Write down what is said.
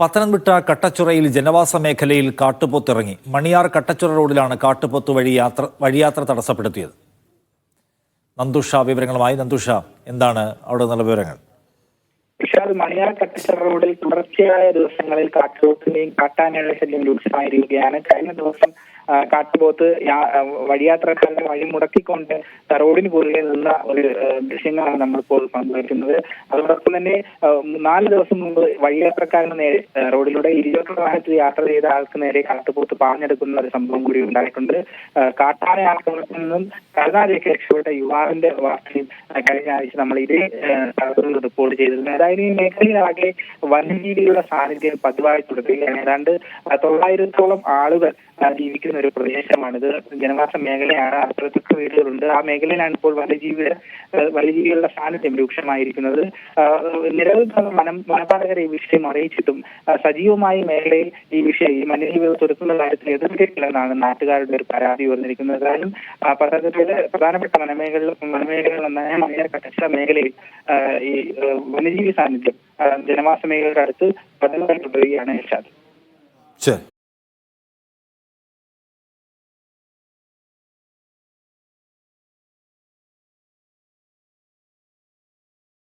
പത്തനംതിട്ട കട്ടച്ചുറയിൽ ജനവാസ മേഖലയിൽ കാട്ടുപോത്തിറങ്ങി. മണിയാർ കട്ടച്ചുറ റോഡിലാണ് കാട്ടുപോത്ത് വഴി യാത്ര വഴിയാത്ര തടസ്സപ്പെടുത്തിയത്. നന്ദുഷ വിവരങ്ങളുമായി നന്ദുഷ എന്താണ് അവിടെ നിന്നുള്ള വിവരങ്ങൾ? വിശാൽ മണിയാർ കട്ടിച്ച റോഡിൽ തുടർച്ചയായ ദിവസങ്ങളിൽ കാട്ടുപോത്തിന്റെയും കാട്ടാനയുടെ ശല്യം രൂക്ഷമായിരിക്കുകയാണ്. കഴിഞ്ഞ ദിവസം കാട്ടുപോത്ത് വഴിയാത്രക്കാരുടെ വഴി മുടക്കിക്കൊണ്ട് റോഡിന് കുറുകെ നിന്ന ഒരു ദൃശ്യങ്ങളാണ് നമ്മളിപ്പോൾ പങ്കുവയ്ക്കുന്നത്. അതോടൊപ്പം തന്നെ നാല് ദിവസം മുമ്പ് വഴിയാത്രക്കാരന് നേരെ റോഡിലൂടെ ഇരുചക്ര വാഹനത്തിൽ യാത്ര ചെയ്ത ആൾക്ക് നേരെ കാട്ടുപോത്ത് പാഞ്ഞെടുക്കുന്ന ഒരു സംഭവം കൂടി ഉണ്ടായിട്ടുണ്ട്. കാട്ടാന ആക്രമണത്തിൽ നിന്നും കരുനാലേക്ക് രക്ഷപ്പെട്ട യുവാവിന്റെ വാർത്തയും കഴിഞ്ഞ ആഴ്ച നമ്മൾ ഇതേ റിപ്പോർട്ട് ചെയ്തിരുന്നു. ഏതായാലും ഈ മേഖലയിലാകെ വന്യജീവികളുടെ സാന്നിധ്യം പതിവായി തുടരുകയാണ്. ഏതാണ്ട് തൊള്ളായിരത്തോളം ആളുകൾ ജീവിക്കുന്ന ഒരു പ്രദേശമാണിത് ജനവാസ മേഖലയാണ്. അപ്പുറത്തൊക്കെ വീടുകളുണ്ട്. ആ മേഖലയിലാണ് ഇപ്പോൾ വന്യജീവിയുടെ വന്യജീവികളുടെ സാന്നിധ്യം രൂക്ഷമായിരിക്കുന്നത്. നിരവധി തവണ വനം ഈ വിഷയം അറിയിച്ചിട്ടും സജീവമായി മേഖലയിൽ ഈ വിഷയം ഈ വന്യജീവികൾ തുറക്കുന്ന കാര്യത്തിൽ എതിർത്തിട്ടില്ലെന്നാണ് നാട്ടുകാരുടെ ഒരു പരാതി ഉയർന്നിരിക്കുന്നത്. കാരണം പത്തനംതിട്ടയിലെ പ്രധാനപ്പെട്ട വനമേഖല വനമേഖലകളിൽ എന്നായ മണിയർ കട്ടച്ചിറ മേഖലയിൽ ഈ വന്യജീവി സാന്നിധ്യം. ജനവാസ മേഖലയുടെ അടുത്ത് പതിവായി തുടരുകയാണ് ഇർഷാദ് ശരി.